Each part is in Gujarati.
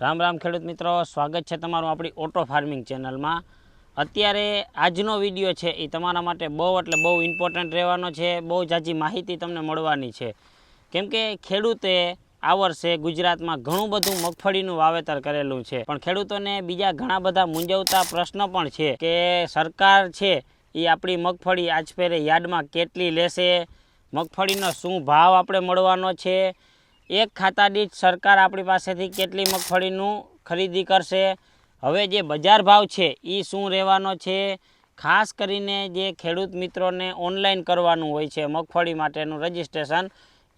રામ રામ ખેડૂત મિત્રો, સ્વાગત છે તમારું આપણી ઓટો ફાર્મિંગ ચેનલમાં. અત્યારે આજનો વીડિયો છે એ તમારા માટે બહુ એટલે બહુ ઇમ્પોર્ટન્ટ રહેવાનો છે, બહુ જાજી માહિતી તમને મળવાની છે. કેમ કે ખેડૂતે આ વર્ષે ગુજરાતમાં ઘણું બધું મગફળીનું વાવેતર કરેલું છે. પણ ખેડૂતોને બીજા ઘણા બધા મૂંઝવતા પ્રશ્નો પણ છે કે સરકાર છે એ આપણી મગફળી આજ ફેરે યાર્ડમાં કેટલી લેશે? મગફળીનો શું ભાવ આપણે મળવાનો છે? એક ખાતા દીઠ સરકાર આપણી પાસેથી કેટલી મગફળીનું ખરીદી કરશે? હવે જે બજાર ભાવ છે એ શું રહેવાનો છે? ખાસ કરીને જે ખેડૂત મિત્રોને ઓનલાઈન કરવાનું હોય છે, મગફળી માટેનું રજિસ્ટ્રેશન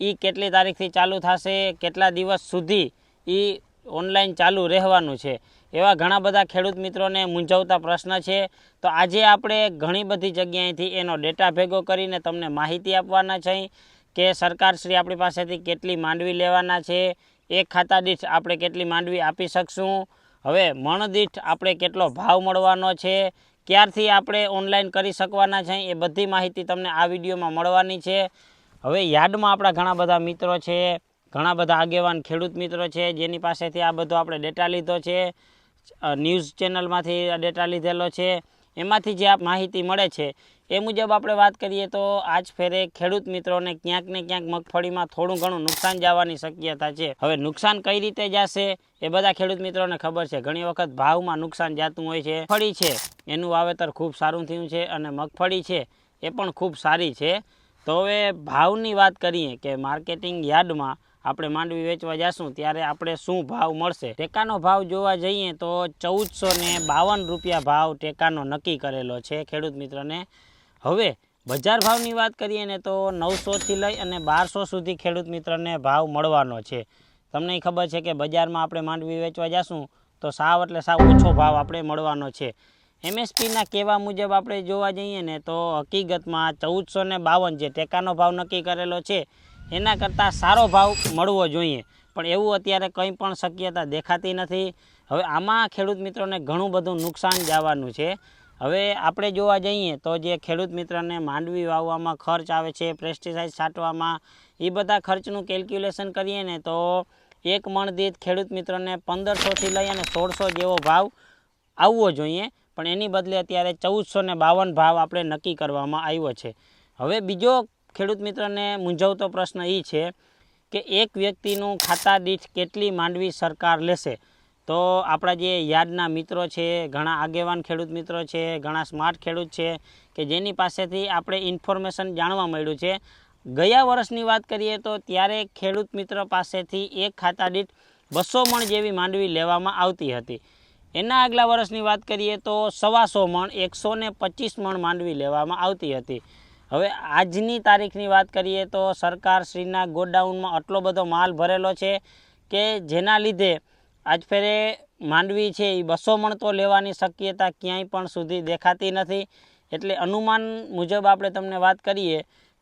એ કેટલી તારીખથી ચાલુ થશે? કેટલા દિવસ સુધી એ ઓનલાઈન ચાલુ રહેવાનું છે? એવા ઘણા બધા ખેડૂત મિત્રોને મૂંઝવતા પ્રશ્ન છે. તો આજે આપણે ઘણી બધી જગ્યાએથી એનો ડેટા ભેગો કરીને તમને માહિતી આપવાના છે. કે સરકારશ્રી આપણી પાસેથી કેટલી માંડવી લેવાના છે એક ખાતા દીઠ આપણે કેટલી માંડવી આપી શકશું? હવે મણ દીઠ આપણે કેટલો ભાવ મળવાનો છે? ક્યારથી આપણે ઓનલાઈન કરી શકવાના છે? એ બધી માહિતી તમને આ વિડીયોમાં મળવાની છે. હવે યાર્ડમાં આપણા ઘણા બધા મિત્રો છે, ઘણા બધા આગેવાન ખેડૂત મિત્રો છે, જેની પાસેથી આ બધો આપણે ડેટા લીધો છે ન્યૂઝ ચેનલમાંથી ડેટા લીધેલો છે. એમાંથી જે આ માહિતી મળે છે એ મુજબ આપણે વાત કરીએ તો આજ ફેરે ખેડૂત મિત્રોને ક્યાંક ને ક્યાંક મગફળીમાં થોડું ઘણું નુકસાન જવાની શક્યતા છે. હવે નુકસાન કઈ રીતે જશે એ બધા ખેડૂત મિત્રોને ખબર છે. ઘણી વખત ભાવમાં નુકસાન જાતું હોય છે. મગફળી છે, એનું વાવેતર ખૂબ સારું થયું છે અને મગફળી છે, એ પણ ખૂબ સારી છે. તો હવે ભાવની વાત કરીએ કે માર્કેટિંગ યાર્ડમાં આપણે માંડવી વેચવા જશું ત્યારે આપણે શું ભાવ મળશે? ટેકાનો ભાવ જોવા જઈએ તો ચૌદસો બાવન રૂપિયા ભાવ ટેકાનો નક્કી કરેલો છે ખેડૂત મિત્રને. હવે બજાર ભાવની વાત કરીએ ને તો નવસોથી લઈ અને બારસો સુધી ખેડૂત મિત્રને ભાવ મળવાનો છે. તમને ખબર છે કે બજારમાં આપણે માંડવી વેચવા જશું તો સાવ એટલે સાવ ઓછો ભાવ આપણે મળવાનો છે. એમએસપીના કહેવા મુજબ આપણે જોવા જઈએ ને તો હકીકતમાં ચૌદસો ને બાવન જે ટેકાનો ભાવ નક્કી કરેલો છે, એના કરતાં સારો ભાવ મળવો જોઈએ. પણ એવું અત્યારે કંઈ પણ શક્યતા દેખાતી નથી. હવે આમાં ખેડૂત મિત્રોને ઘણું બધું નુકસાન જવાનું છે. હવે આપણે જોવા જઈએ તો જે ખેડૂત મિત્રને માંડવી વાવવામાં ખર્ચ આવે છે પેસ્ટિસાઇડ છાંટવામાં, એ બધા ખર્ચનું કેલ્ક્યુલેશન કરીએ ને તો એક મણ દીઠ ખેડૂત મિત્રોને પંદરસોથી લઈ અને સોળસો જેવો ભાવ આવવો જોઈએ. પણ એની બદલે અત્યારે ચૌદસો ને બાવન ભાવ આપણે નક્કી કરવામાં આવ્યો છે. હવે બીજો ખેડૂત મિત્રને મૂંઝવતો પ્રશ્ન એ છે કે એક વ્યક્તિનું ખાતા દીઠ કેટલી માંડવી સરકાર લેશે? તો આપણા જે યાદના મિત્રો છે, ઘણા આગેવાન ખેડૂત મિત્રો છે, ઘણા સ્માર્ટ ખેડૂત છે કે જેની પાસેથી આપણે ઇન્ફોર્મેશન જાણવા મળ્યું છે. ગયા વર્ષની વાત કરીએ તો ત્યારે ખેડૂત મિત્ર પાસેથી એક ખાતા દીઠ બસો મણ જેવી માંડવી લેવામાં આવતી હતી. એના આગલા વર્ષની વાત કરીએ તો સવાસો મણ, એકસો ને પચીસ મણ માંડવી લેવામાં આવતી હતી. હવે આજની તારીખની વાત કરીએ તો સરકારશ્રીના ગોડાઉનમાં આટલો બધો માલ ભરેલો છે કે જેના લીધે આજ ફેરે માંડવી છે એ બસો મણ તો લેવાની શક્યતા ક્યાંય પણ સુધી દેખાતી નથી. એટલે અનુમાન મુજબ આપણે તમને વાત કરીએ,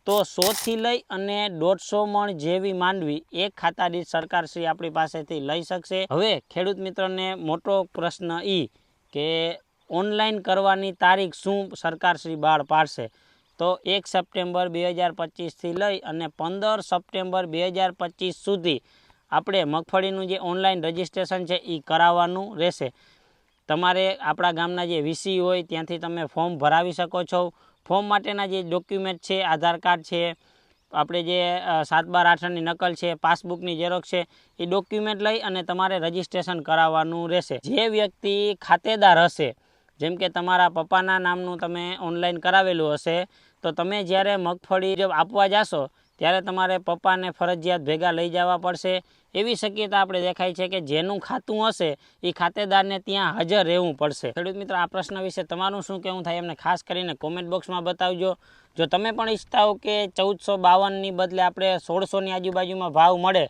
તો સોથી લઈ અને દોઢસો મણ જેવી માંડવી એક ખાતા સરકારશ્રી આપણી પાસેથી લઈ શકશે. હવે ખેડૂત મિત્રોને મોટો પ્રશ્ન એ કે ઓનલાઈન કરવાની તારીખ શું સરકારશ્રી બહાર પાડશે? તો એક સપ્ટેમ્બર બે હજાર પચીસથી લઈ અને પંદર સપ્ટેમ્બર બે હજાર પચીસ સુધી આપણે મગફળીનું જે ઓનલાઈન રજિસ્ટ્રેશન છે એ કરાવવાનું રહેશે. તમારે આપણા ગામના જે વીસી હોય ત્યાંથી તમે ફોર્મ ભરાવી શકો છો. ફોર્મ માટેના જે ડોક્યુમેન્ટ છે, આધાર કાર્ડ છે, આપણે જે સાત બાર આઠની નકલ છે, પાસબુકની ઝેરોક્ષ છે, એ ડોક્યુમેન્ટ લઈ અને તમારે રજિસ્ટ્રેશન કરાવવાનું રહેશે. જે વ્યક્તિ ખાતેદાર હશે, જેમ કે તમારા પપ્પાના નામનું તમે ઓનલાઈન કરાવેલું હશે, તો તમે જ્યારે મગફળી આપવા જાશો ત્યારે તમારે પપ્પાને ફરજિયાત ભેગા લઈ જવા પડશે. એવી શક્યતા આપણે દેખાય છે કે જેનું ખાતું હશે એ ખાતેદારને ત્યાં હાજર રહેવું પડશે. ખેડૂત મિત્રો, આ પ્રશ્ન વિશે તમારું શું કહેવું થાય એમને ખાસ કરીને કોમેન્ટ બોક્સમાં બતાવજો. જો તમે પણ ઈચ્છતા હો કે ચૌદસો બાવનની બદલે આપણે સોળસોની આજુબાજુમાં ભાવ મળે,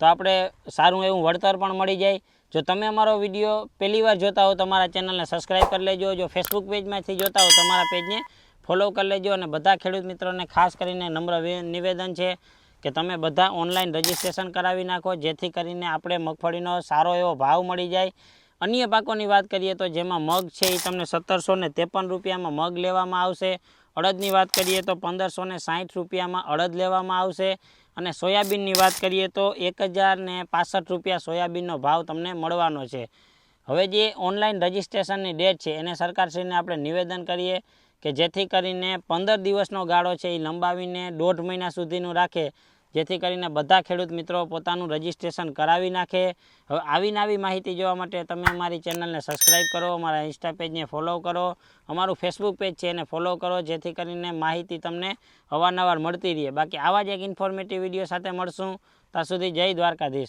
તો આપણે સારું એવું વળતર પણ મળી જાય. જો તમે અમારો વીડિયો પહેલી વાર જોતા હો તો અમારા ચેનલને સબસ્ક્રાઈબ કરી લેજો. જો ફેસબુક પેજમાંથી જોતા હો તો અમારા પેજને ફોલો કરી લેજો અને બધા ખેડૂત મિત્રોને ખાસ કરીને નમ્ર નિવેદન છે કે તમે બધા ઓનલાઈન રજિસ્ટ્રેશન કરાવી નાખો, જેથી કરીને આપણે મગફળીનો સારો એવો ભાવ મળી જાય. અન્ય પાકોની વાત કરીએ તો જેમાં મગ છે એ તમને સત્તરસો ને ત્રેપન રૂપિયામાં મગ લેવામાં આવશે. અડદની વાત કરીએ તો પંદરસો ને સાઠ રૂપિયામાં અડદ લેવામાં આવશે. અને સોયાબીનની વાત કરીએ તો એક હજાર ને પાસઠ રૂપિયા સોયાબીનનો ભાવ તમને મળવાનો છે. હવે જે ઓનલાઈન રજિસ્ટ્રેશનની ડેટ છે, એને સરકારશ્રીને આપણે નિવેદન કરીએ કે જેથી કરીને પંદર દિવસનો ગાળો છે એ લંબાવીને દોઢ મહિના સુધીનું રાખે, જેથી કરીને બધા ખેડૂત મિત્રો પોતાનું રજિસ્ટ્રેશન કરાવી નાખે. હવે આવીને આવી માહિતી જોવા માટે તમે અમારી ચેનલને સબસ્ક્રાઈબ કરો, અમારા ઇન્સ્ટા પેજને ફોલો કરો, અમારું ફેસબુક પેજ છે એને ફોલો કરો, જેથી કરીને માહિતી તમને અવારનવાર મળતી રહે. બાકી આવા જ એક ઇન્ફોર્મેટિવ વીડિયો સાથે મળશું. ત્યાં સુધી જય દ્વારકાધીશ.